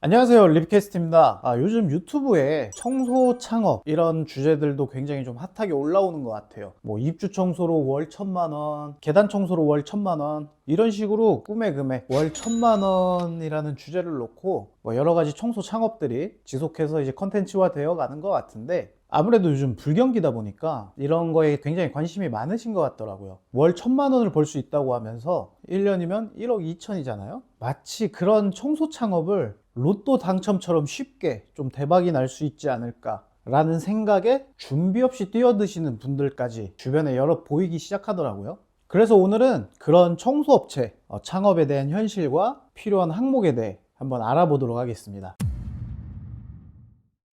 안녕하세요 립캐스트입니다 아, 요즘 유튜브에 청소 창업 이런 주제들도 굉장히 좀 핫하게 올라오는 것 같아요 뭐 입주 청소로 월 천만원 계단 청소로 월 천만원 이런 식으로 꿈의 금액 월 천만 원이라는 주제를 놓고 뭐 여러 가지 청소 창업들이 지속해서 이제 컨텐츠화 되어 가는 것 같은데 아무래도 요즘 불경기다 보니까 이런 거에 굉장히 관심이 많으신 것 같더라고요. 월 천만 원을 벌 수 있다고 하면서 1년이면 1억 2천이잖아요. 마치 그런 청소 창업을 로또 당첨처럼 쉽게 좀 대박이 날 수 있지 않을까. 라는 생각에 준비 없이 뛰어드시는 분들까지 주변에 여러 보이기 시작하더라고요. 그래서 오늘은 그런 청소업체 어, 창업에 대한 현실과 필요한 항목에 대해 한번 알아보도록 하겠습니다.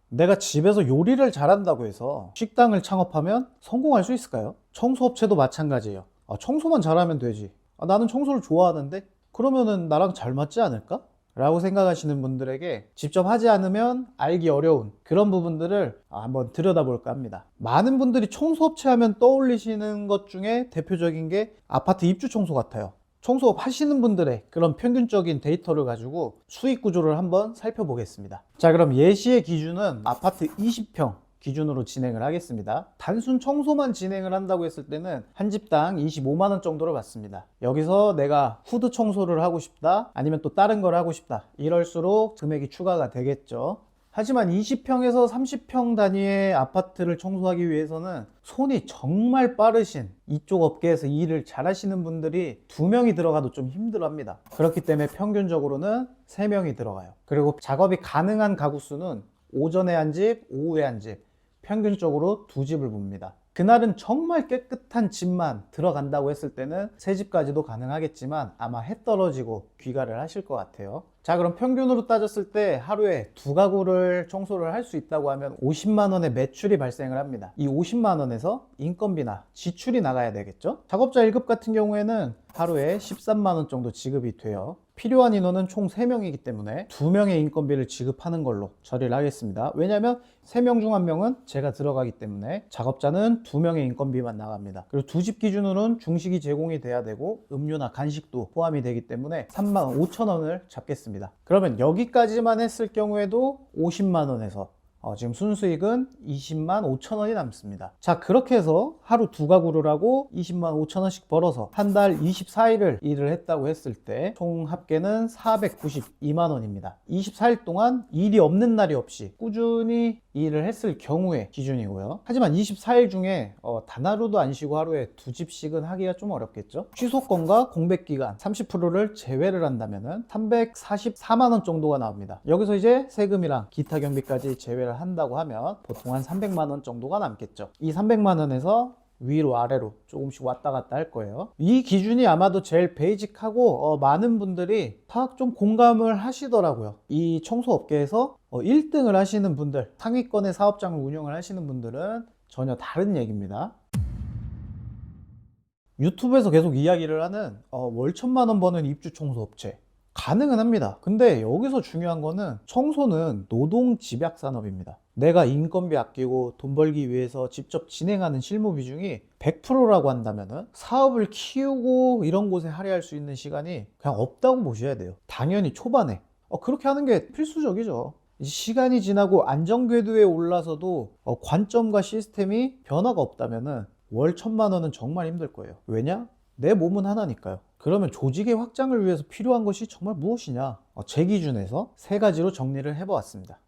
내가 집에서 요리를 잘한다고 해서 식당을 창업하면 성공할 수 있을까요? 청소업체도 마찬가지예요. 아, 청소만 잘하면 되지. 아, 나는 청소를 좋아하는데 그러면은 나랑 잘 맞지 않을까? 라고 생각하시는 분들에게 직접 하지 않으면 알기 어려운 그런 부분들을 아, 한번 들여다볼까 합니다. 많은 분들이 청소업체 하면 떠올리시는 것 중에 대표적인 게 아파트 입주 청소 같아요. 청소업 하시는 분들의 그런 평균적인 데이터를 가지고 수익 구조를 한번 살펴보겠습니다. 자, 그럼 예시의 기준은 아파트 20평 기준으로 진행을 하겠습니다. 단순 청소만 진행을 한다고 했을 때는 한 집당 25만 원 정도를 받습니다. 여기서 내가 후드 청소를 하고 싶다 아니면 또 다른 걸 하고 싶다 이럴수록 금액이 추가가 되겠죠. 하지만 20평에서 30평 단위의 아파트를 청소하기 위해서는 손이 정말 빠르신 이쪽 업계에서 일을 잘 하시는 분들이 두 명이 들어가도 좀 힘들어 합니다. 그렇기 때문에 평균적으로는 세 명이 들어가요. 그리고 작업이 가능한 가구 수는 오전에 한 집, 오후에 한 집, 평균적으로 두 집을 봅니다. 그날은 정말 깨끗한 집만 들어간다고 했을 때는 세 집까지도 가능하겠지만 아마 해 떨어지고 귀가를 하실 것 같아요. 자, 그럼 평균으로 따졌을 때 하루에 두 가구를 청소를 할 수 있다고 하면 50만 원의 매출이 발생을 합니다. 이 50만 원에서 인건비나 지출이 나가야 되겠죠? 작업자 1급 같은 경우에는 하루에 13만 원 정도 지급이 돼요. 필요한 인원은 총 3명이기 때문에 2명의 인건비를 지급하는 걸로 처리를 하겠습니다. 왜냐하면 3명 중 1명은 제가 들어가기 때문에 작업자는 2명의 인건비만 나갑니다. 그리고 두 집 기준으로는 중식이 제공이 돼야 되고 음료나 간식도 포함이 되기 때문에 3만 5천 원을 잡겠습니다. 그러면 여기까지만 했을 경우에도 50만 원에서 어, 지금 순수익은 20만 5천 원이 남습니다. 자, 그렇게 해서 하루 두 가구를 하고 20만 5천 원씩 벌어서 한 달 24일을 일을 했다고 했을 때 총 합계는 492만 원입니다. 24일 동안 일이 없는 날이 없이 꾸준히 일을 했을 경우의 기준이고요. 하지만 24일 중에 어, 단 하루도 안 쉬고 하루에 두 집씩은 하기가 좀 어렵겠죠. 취소권과 공백 기간 30%를 제외를 한다면 은 344만 원 정도가 나옵니다. 여기서 이제 세금이랑 기타 경비까지 제외를 한다고 하면 보통 한 300만 원 정도가 남겠죠. 이 300만 원에서 위로 아래로 조금씩 왔다 갔다 할 거예요. 이 기준이 아마도 제일 베이직하고 어, 많은 분들이 다 좀 공감을 하시더라고요. 이 청소 업계에서 어, 1등을 하시는 분들, 상위권의 사업장을 운영을 하시는 분들은 전혀 다른 얘기입니다. 유튜브에서 계속 이야기를 하는 어, 월 천만 원 버는 입주 청소 업체 가능은 합니다. 근데 여기서 중요한 거는 청소는 노동 집약 산업입니다. 내가 인건비 아끼고 돈 벌기 위해서 직접 진행하는 실무 비중이 100%라고 한다면은 사업을 키우고 이런 곳에 할애할 수 있는 시간이 그냥 없다고 보셔야 돼요. 당연히 초반에 어, 그렇게 하는 게 필수적이죠. 시간이 지나고 안정궤도에 올라서도 어, 관점과 시스템이 변화가 없다면은 월 천만 원은 정말 힘들 거예요. 왜냐? 내 몸은 하나니까요. 그러면 조직의 확장을 위해서 필요한 것이 정말 무엇이냐? 어, 제 기준에서 세 가지로 정리를 해보았습니다.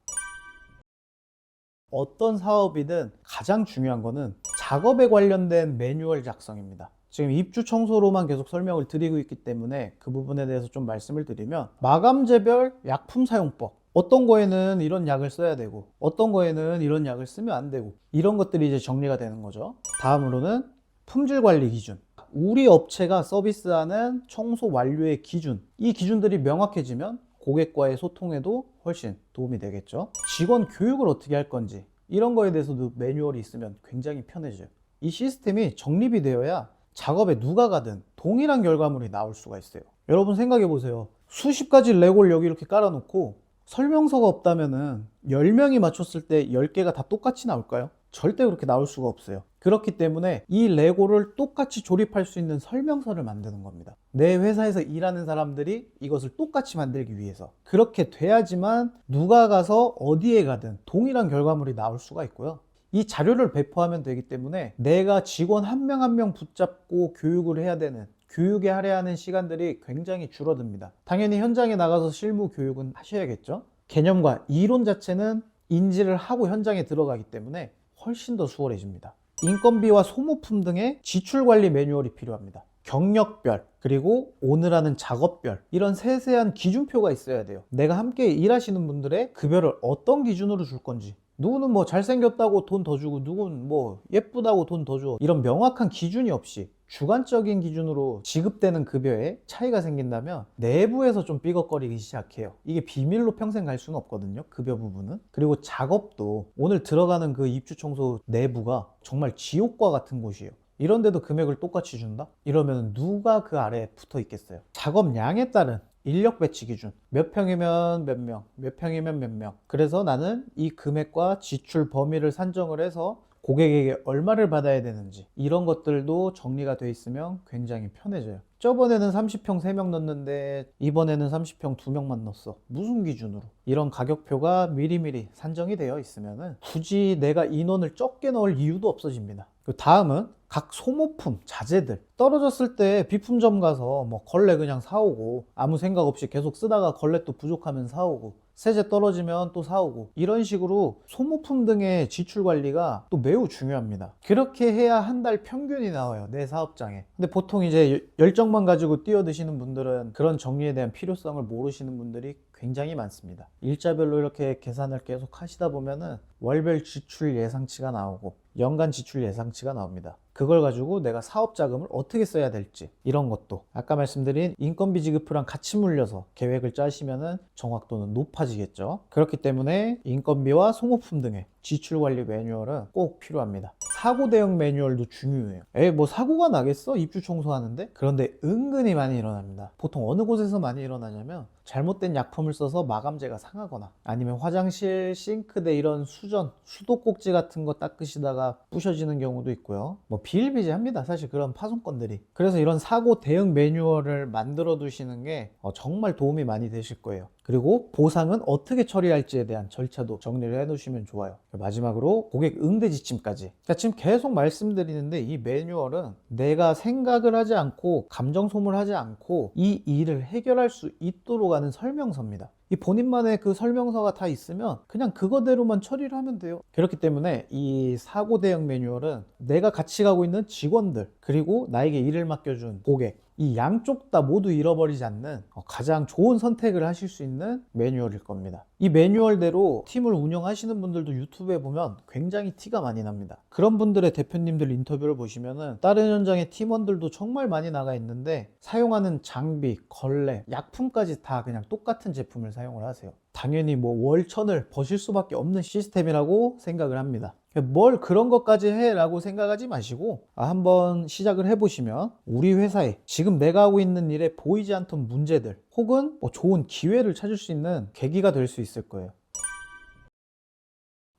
어떤 사업이든 가장 중요한 거는 작업에 관련된 매뉴얼 작성입니다. 지금 입주 청소로만 계속 설명을 드리고 있기 때문에 그 부분에 대해서 좀 말씀을 드리면 마감재별 약품 사용법 어떤 거에는 이런 약을 써야 되고 어떤 거에는 이런 약을 쓰면 안 되고 이런 것들이 이제 정리가 되는 거죠. 다음으로는 품질 관리 기준 우리 업체가 서비스하는 청소 완료의 기준 이 기준들이 명확해지면 고객과의 소통에도 훨씬 도움이 되겠죠. 직원 교육을 어떻게 할 건지 이런 거에 대해서도 매뉴얼이 있으면 굉장히 편해져요. 이 시스템이 정립이 되어야 작업에 누가 가든 동일한 결과물이 나올 수가 있어요. 여러분 생각해 보세요. 수십 가지 레고를 여기 이렇게 깔아놓고 설명서가 없다면은 10명이 맞췄을 때 10개가 다 똑같이 나올까요? 절대 그렇게 나올 수가 없어요. 그렇기 때문에 이 레고를 똑같이 조립할 수 있는 설명서를 만드는 겁니다. 내 회사에서 일하는 사람들이 이것을 똑같이 만들기 위해서. 그렇게 돼야지만 누가 가서 어디에 가든 동일한 결과물이 나올 수가 있고요. 이 자료를 배포하면 되기 때문에 내가 직원 한 명 한명 붙잡고 교육을 해야 되는 교육에 할애하는 시간들이 굉장히 줄어듭니다. 당연히 현장에 나가서 실무 교육은 하셔야겠죠. 개념과 이론 자체는 인지를 하고 현장에 들어가기 때문에 훨씬 더 수월해집니다. 인건비와 소모품 등의 지출 관리 매뉴얼이 필요합니다. 경력별, 그리고 오늘 하는 작업별, 이런 세세한 기준표가 있어야 돼요. 내가 함께 일하시는 분들의 급여를 어떤 기준으로 줄 건지, 누구는 뭐 잘생겼다고 돈 더 주고, 누구는 뭐 예쁘다고 돈 더 줘. 이런 명확한 기준이 없이 주관적인 기준으로 지급되는 급여에 차이가 생긴다면 내부에서 좀 삐걱거리기 시작해요. 이게 비밀로 평생 갈 수는 없거든요. 급여 부분은. 그리고 작업도 오늘 들어가는 그 입주 청소 내부가 정말 지옥과 같은 곳이에요. 이런데도 금액을 똑같이 준다? 이러면 누가 그 아래에 붙어 있겠어요? 작업량에 따른 인력 배치 기준. 몇 평이면 몇 명, 몇 평이면 몇 명. 그래서 나는 이 금액과 지출 범위를 산정을 해서 고객에게 얼마를 받아야 되는지 이런 것들도 정리가 돼 있으면 굉장히 편해져요. 저번에는 30평 3명 넣었는데 이번에는 30평 2명만 넣었어. 무슨 기준으로? 이런 가격표가 미리미리 산정이 되어 있으면 굳이 내가 인원을 적게 넣을 이유도 없어집니다. 그 다음은 각 소모품, 자재들 떨어졌을 때 비품점 가서 뭐 걸레 그냥 사오고 아무 생각 없이 계속 쓰다가 걸레 또 부족하면 사오고 세제 떨어지면 또 사오고 이런 식으로 소모품 등의 지출 관리가 또 매우 중요합니다. 그렇게 해야 한 달 평균이 나와요. 내 사업장에. 근데 보통 이제 열정만 가지고 뛰어드시는 분들은 그런 정리에 대한 필요성을 모르시는 분들이 굉장히 많습니다. 일자별로 이렇게 계산을 계속 하시다 보면은 월별 지출 예상치가 나오고 연간 지출 예상치가 나옵니다. 그걸 가지고 내가 사업 자금을 어떻게 써야 될지 이런 것도 아까 말씀드린 인건비 지급표랑 같이 물려서 계획을 짜시면은 정확도는 높아지겠죠. 그렇기 때문에 인건비와 소모품 등의 지출 관리 매뉴얼은 꼭 필요합니다. 사고 대응 매뉴얼도 중요해요. 에이, 뭐 사고가 나겠어? 입주 청소하는데? 그런데 은근히 많이 일어납니다. 보통 어느 곳에서 많이 일어나냐면 잘못된 약품을 써서 마감재가 상하거나 아니면 화장실, 싱크대 이런 수전, 수도꼭지 같은 거 닦으시다가 부셔지는 경우도 있고요. 뭐 비일비재합니다. 사실 그런 파손건들이. 그래서 이런 사고 대응 매뉴얼을 만들어 두시는 게 어, 정말 도움이 많이 되실 거예요. 그리고 보상은 어떻게 처리할지에 대한 절차도 정리를 해 놓으시면 좋아요. 마지막으로 고객 응대 지침까지. 자, 지금 계속 말씀드리는데 이 매뉴얼은 내가 생각을 하지 않고 감정 소모를 하지 않고 이 일을 해결할 수 있도록 하는 설명서입니다. 이 본인만의 그 설명서가 다 있으면 그냥 그거대로만 처리를 하면 돼요. 그렇기 때문에 이 사고 대응 매뉴얼은 내가 같이 가고 있는 직원들 그리고 나에게 일을 맡겨준 고객 이 양쪽 다 모두 잃어버리지 않는 어, 가장 좋은 선택을 하실 수 있는 매뉴얼일 겁니다. 이 매뉴얼대로 팀을 운영하시는 분들도 유튜브에 보면 굉장히 티가 많이 납니다. 그런 분들의 대표님들 인터뷰를 보시면은 다른 현장의 팀원들도 정말 많이 나가 있는데 사용하는 장비, 걸레, 약품까지 다 그냥 똑같은 제품을 사용을 하세요. 당연히 뭐 월천을 버실 수밖에 없는 시스템이라고 생각을 합니다. 뭘 그런 것까지 해 라고 생각하지 마시고 아, 한번 시작을 해보시면 우리 회사에 지금 내가 하고 있는 일에 보이지 않던 문제들 혹은 뭐 좋은 기회를 찾을 수 있는 계기가 될 수 있을 거예요.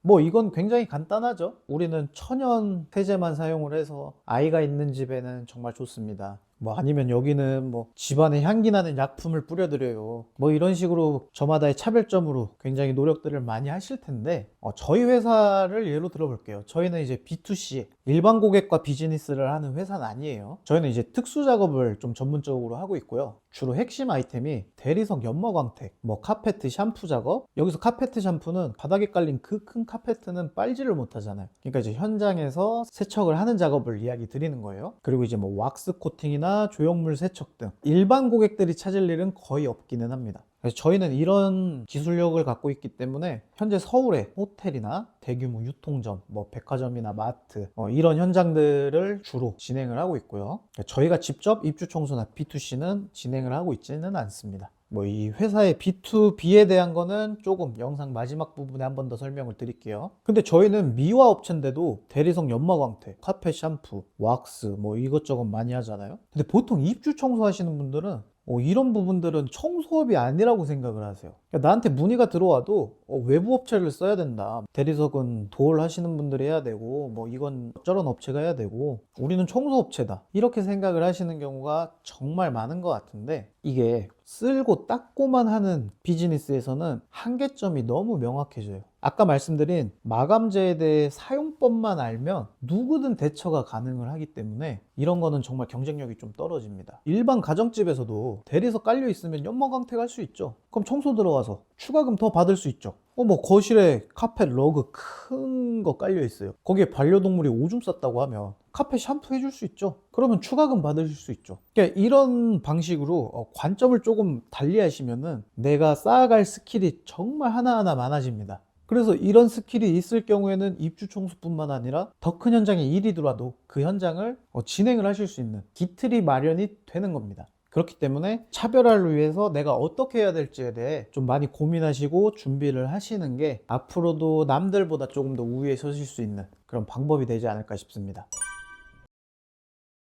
뭐 이건 굉장히 간단하죠. 우리는 천연 세제만 사용을 해서 아이가 있는 집에는 정말 좋습니다. 뭐 아니면 여기는 뭐 집안에 향기 나는 약품을 뿌려드려요. 뭐 이런 식으로 저마다의 차별점으로 굉장히 노력들을 많이 하실 텐데 어, 저희 회사를 예로 들어볼게요. 저희는 이제 B2C 일반 고객과 비즈니스를 하는 회사는 아니에요. 저희는 이제 특수 작업을 좀 전문적으로 하고 있고요. 주로 핵심 아이템이 대리석 연마 광택, 뭐 카페트 샴푸 작업. 여기서 카페트 샴푸는 바닥에 깔린 그 큰 카페트는 빨지를 못하잖아요. 그러니까 이제 현장에서 세척을 하는 작업을 이야기 드리는 거예요. 그리고 이제 뭐 왁스 코팅이나 조형물 세척 등 일반 고객들이 찾을 일은 거의 없기는 합니다. 그래서 저희는 이런 기술력을 갖고 있기 때문에 현재 서울의 호텔이나 대규모 유통점, 뭐 백화점이나 마트 어, 이런 현장들을 주로 진행을 하고 있고요. 저희가 직접 입주 청소나 B2C는 진행을 하고 있지는 않습니다. 뭐 이 회사의 B2B에 대한 거는 조금 영상 마지막 부분에 한 번 더 설명을 드릴게요. 근데 저희는 미화 업체인데도 대리석 연마 광택, 카페 샴푸, 왁스 뭐 이것저것 많이 하잖아요. 근데 보통 입주 청소하시는 분들은 어, 이런 부분들은 청소업이 아니라고 생각을 하세요. 그러니까 나한테 문의가 들어와도 어, 외부 업체를 써야 된다. 대리석은 도을 하시는 분들이 해야 되고 뭐 이건 저런 업체가 해야 되고 우리는 청소업체다. 이렇게 생각을 하시는 경우가 정말 많은 것 같은데 이게 쓸고 닦고만 하는 비즈니스에서는 한계점이 너무 명확해져요. 아까 말씀드린 마감재에 대해 사용법만 알면 누구든 대처가 가능을 하기 때문에 이런 거는 정말 경쟁력이 좀 떨어집니다. 일반 가정집에서도 대리석 깔려 있으면 연마강택 할 수 있죠. 그럼 청소 들어가서 추가금 더 받을 수 있죠. 어, 뭐 거실에 카펫 러그 큰 거 깔려 있어요. 거기에 반려동물이 오줌 쌌다고 하면 카펫 샴푸 해줄 수 있죠. 그러면 추가금 받으실 수 있죠. 그러니까 이런 방식으로 어, 관점을 조금 달리 하시면은 내가 쌓아갈 스킬이 정말 하나하나 많아집니다. 그래서 이런 스킬이 있을 경우에는 입주 청소뿐만 아니라 더 큰 현장에 일이 들어와도 그 현장을 어, 진행을 하실 수 있는 기틀이 마련이 되는 겁니다. 그렇기 때문에 차별화를 위해서 내가 어떻게 해야 될지에 대해 좀 많이 고민하시고 준비를 하시는 게 앞으로도 남들보다 조금 더 우위에 서실 수 있는 그런 방법이 되지 않을까 싶습니다.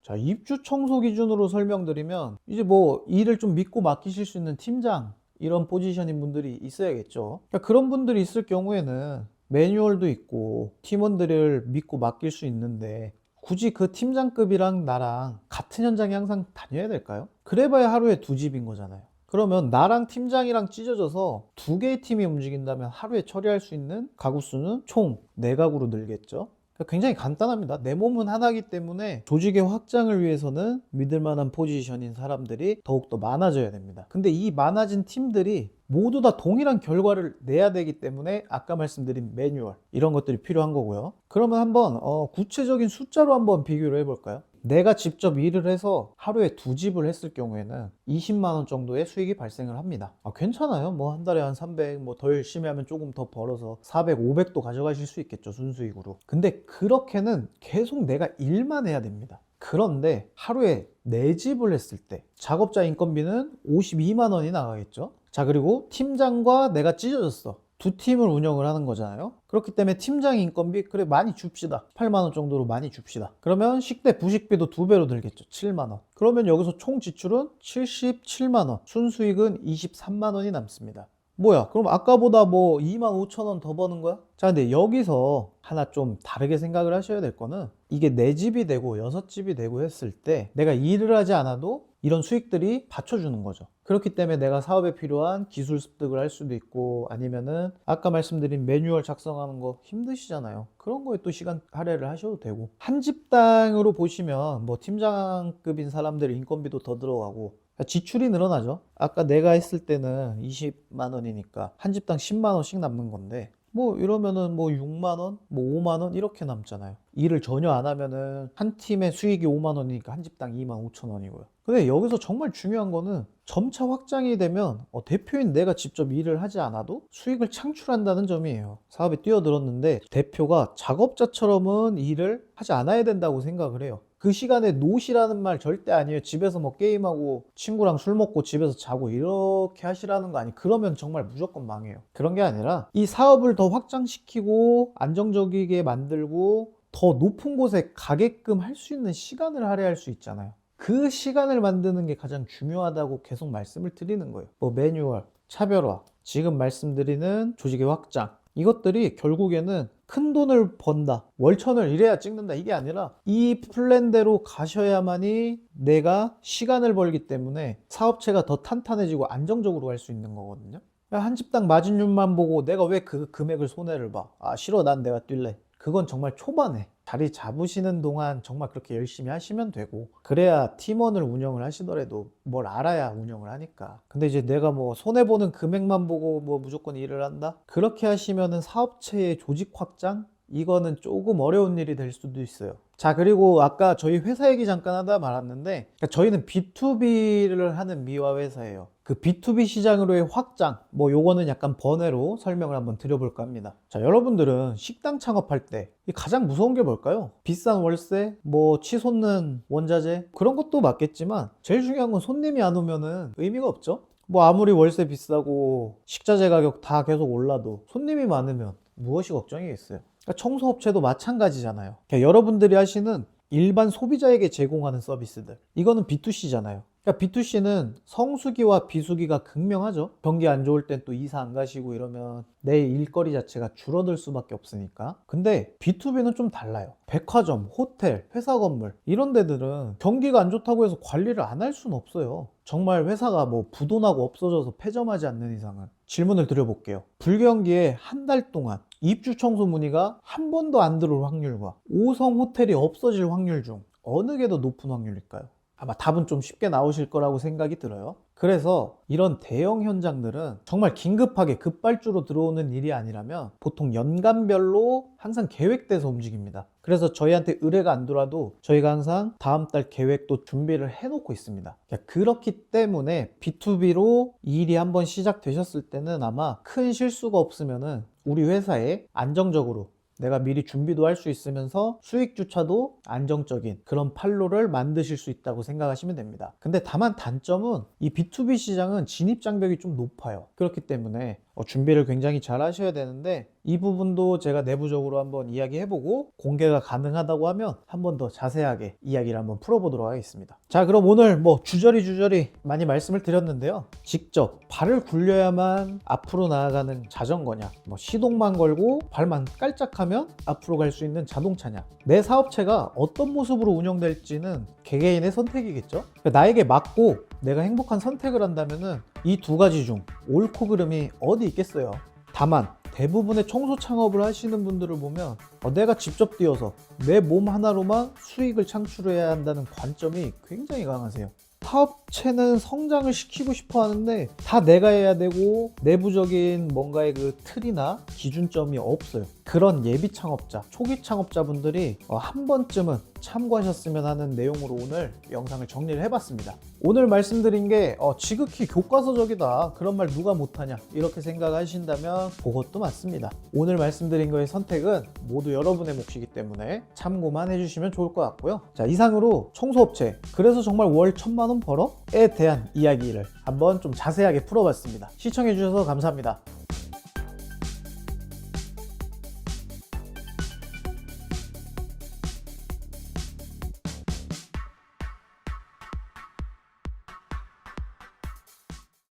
자, 입주 청소 기준으로 설명드리면 이제 뭐 일을 좀 믿고 맡기실 수 있는 팀장 이런 포지션인 분들이 있어야겠죠. 그러니까 그런 분들이 있을 경우에는 매뉴얼도 있고 팀원들을 믿고 맡길 수 있는데 굳이 그 팀장급이랑 나랑 같은 현장에 항상 다녀야 될까요? 그래봐야 하루에 두 집인 거잖아요. 그러면 나랑 팀장이랑 찢어져서 두 개의 팀이 움직인다면 하루에 처리할 수 있는 가구 수는 총 4가구로 늘겠죠. 그러니까 굉장히 간단합니다. 내 몸은 하나이기 때문에 조직의 확장을 위해서는 믿을 만한 포지션인 사람들이 더욱더 많아져야 됩니다. 근데 이 많아진 팀들이 모두 다 동일한 결과를 내야 되기 때문에 아까 말씀드린 매뉴얼 이런 것들이 필요한 거고요. 그러면 한번 어, 구체적인 숫자로 한번 비교를 해볼까요? 내가 직접 일을 해서 하루에 두 집을 했을 경우에는 20만 원 정도의 수익이 발생을 합니다. 아, 괜찮아요. 뭐 한 달에 한 300, 뭐 더 열심히 하면 조금 더 벌어서 400, 500도 가져가실 수 있겠죠. 순수익으로. 근데 그렇게는 계속 내가 일만 해야 됩니다. 그런데 하루에 네 집을 했을 때 작업자 인건비는 52만 원이 나가겠죠. 자, 그리고 팀장과 내가 찢어졌어. 두 팀을 운영을 하는 거잖아요. 그렇기 때문에 팀장 인건비 그래 많이 줍시다. 8만 원 정도로 많이 줍시다. 그러면 식대 부식비도 두 배로 들겠죠. 7만 원. 그러면 여기서 총 지출은 77만 원. 순수익은 23만 원이 남습니다. 뭐야? 그럼 아까보다 뭐 2만 5천 원 더 버는 거야? 자, 근데 여기서 하나 좀 다르게 생각을 하셔야 될 거는 이게 내 집이 되고 여섯 집이 되고 했을 때 내가 일을 하지 않아도 이런 수익들이 받쳐주는 거죠. 그렇기 때문에 내가 사업에 필요한 기술 습득을 할 수도 있고 아니면은 아까 말씀드린 매뉴얼 작성하는 거 힘드시잖아요. 그런 거에 또 시간 할애를 하셔도 되고 한 집당으로 보시면 뭐 팀장급인 사람들 인건비도 더 들어가고 지출이 늘어나죠. 아까 내가 했을 때는 20만 원이니까 한 집당 10만 원씩 남는 건데 뭐 이러면은 뭐 6만 원, 뭐 5만 원 이렇게 남잖아요. 일을 전혀 안 하면은 한 팀의 수익이 5만 원이니까 한 집당 2만 5천 원이고요. 근데 여기서 정말 중요한 거는 점차 확장이 되면 어, 대표인 내가 직접 일을 하지 않아도 수익을 창출한다는 점이에요. 사업에 뛰어들었는데 대표가 작업자처럼은 일을 하지 않아야 된다고 생각을 해요. 그 시간에 노시라는 말 절대 아니에요. 집에서 뭐 게임하고 친구랑 술 먹고 집에서 자고 이렇게 하시라는 거 아니. 그러면 정말 무조건 망해요. 그런 게 아니라 이 사업을 더 확장시키고 안정적이게 만들고 더 높은 곳에 가게끔 할 수 있는 시간을 할애할 수 있잖아요. 그 시간을 만드는 게 가장 중요하다고 계속 말씀을 드리는 거예요. 뭐 매뉴얼, 차별화, 지금 말씀드리는 조직의 확장. 이것들이 결국에는 큰 돈을 번다. 월천을 이래야 찍는다. 이게 아니라 이 플랜대로 가셔야만이 내가 시간을 벌기 때문에 사업체가 더 탄탄해지고 안정적으로 갈 수 있는 거거든요. 한 집당 마진율만 보고 내가 왜 그 금액을 손해를 봐. 아, 싫어. 난 내가 뛸래. 그건 정말 초반에 자리 잡으시는 동안 정말 그렇게 열심히 하시면 되고 그래야 팀원을 운영을 하시더라도 뭘 알아야 운영을 하니까 근데 이제 내가 뭐 손해보는 금액만 보고 뭐 무조건 일을 한다? 그렇게 하시면은 사업체의 조직 확장? 이거는 조금 어려운 일이 될 수도 있어요. 자 그리고 아까 저희 회사 얘기 잠깐 하다 말았는데 그러니까 저희는 B2B를 하는 미화 회사예요. 그 B2B 시장으로의 확장 뭐 요거는 약간 번외로 설명을 한번 드려볼까 합니다. 자 여러분들은 식당 창업할 때 가장 무서운 게 뭘까요? 비싼 월세, 뭐 치솟는 원자재 그런 것도 맞겠지만 제일 중요한 건 손님이 안 오면은 의미가 없죠? 뭐 아무리 월세 비싸고 식자재 가격 다 계속 올라도 손님이 많으면 무엇이 걱정이겠어요 그러니까 청소업체도 마찬가지잖아요. 그러니까 여러분들이 하시는 일반 소비자에게 제공하는 서비스들. 이거는 B2C잖아요. 그러니까 B2C는 성수기와 비수기가 극명하죠. 경기 안 좋을 땐 또 이사 안 가시고 이러면 내 일거리 자체가 줄어들 수밖에 없으니까. 근데 B2B는 좀 달라요. 백화점, 호텔, 회사 건물 이런 데들은 경기가 안 좋다고 해서 관리를 안 할 수는 없어요. 정말 회사가 뭐 부도나고 없어져서 폐점하지 않는 이상은 질문을 드려볼게요. 불경기에 한 달 동안 입주 청소 문의가 한 번도 안 들어올 확률과 5성 호텔이 없어질 확률 중 어느 게 더 높은 확률일까요? 아마 답은 좀 쉽게 나오실 거라고 생각이 들어요. 그래서 이런 대형 현장들은 정말 긴급하게 급발주로 들어오는 일이 아니라면 보통 연간별로 항상 계획돼서 움직입니다. 그래서 저희한테 의뢰가 안 들어와도 저희가 항상 다음 달 계획도 준비를 해놓고 있습니다. 그러니까 그렇기 때문에 B2B로 이 일이 한번 시작되셨을 때는 아마 큰 실수가 없으면은 우리 회사에 안정적으로 내가 미리 준비도 할 수 있으면서 수익주차도 안정적인 그런 판로를 만드실 수 있다고 생각하시면 됩니다. 근데 다만 단점은 이 B2B 시장은 진입 장벽이 좀 높아요. 그렇기 때문에 어, 준비를 굉장히 잘 하셔야 되는데 이 부분도 제가 내부적으로 한번 이야기해보고 공개가 가능하다고 하면 한번 더 자세하게 이야기를 한번 풀어보도록 하겠습니다. 자 그럼 오늘 뭐 주저리 주저리 많이 말씀을 드렸는데요. 직접 발을 굴려야만 앞으로 나아가는 자전거냐 뭐 시동만 걸고 발만 깔짝하면 앞으로 갈 수 있는 자동차냐 내 사업체가 어떤 모습으로 운영될지는 개개인의 선택이겠죠. 나에게 맞고 내가 행복한 선택을 한다면은 이 두 가지 중 옳고 그름이 어디 있겠어요. 다만 대부분의 청소 창업을 하시는 분들을 보면 어, 내가 직접 뛰어서 내 몸 하나로만 수익을 창출해야 한다는 관점이 굉장히 강하세요. 사업체는 성장을 시키고 싶어 하는데 다 내가 해야 되고 내부적인 뭔가의 그 틀이나 기준점이 없어요. 그런 예비 창업자, 초기 창업자분들이 어, 한 번쯤은 참고하셨으면 하는 내용으로 오늘 영상을 정리를 해봤습니다. 오늘 말씀드린 게 어, 지극히 교과서적이다. 그런 말 누가 못하냐. 이렇게 생각하신다면 그것도 맞습니다. 오늘 말씀드린 거의 선택은 모두 여러분의 몫이기 때문에 참고만 해주시면 좋을 것 같고요. 자, 이상으로 청소업체, 그래서 정말 월 천만 원 벌어?에 대한 이야기를 한번 좀 자세하게 풀어봤습니다. 시청해주셔서 감사합니다.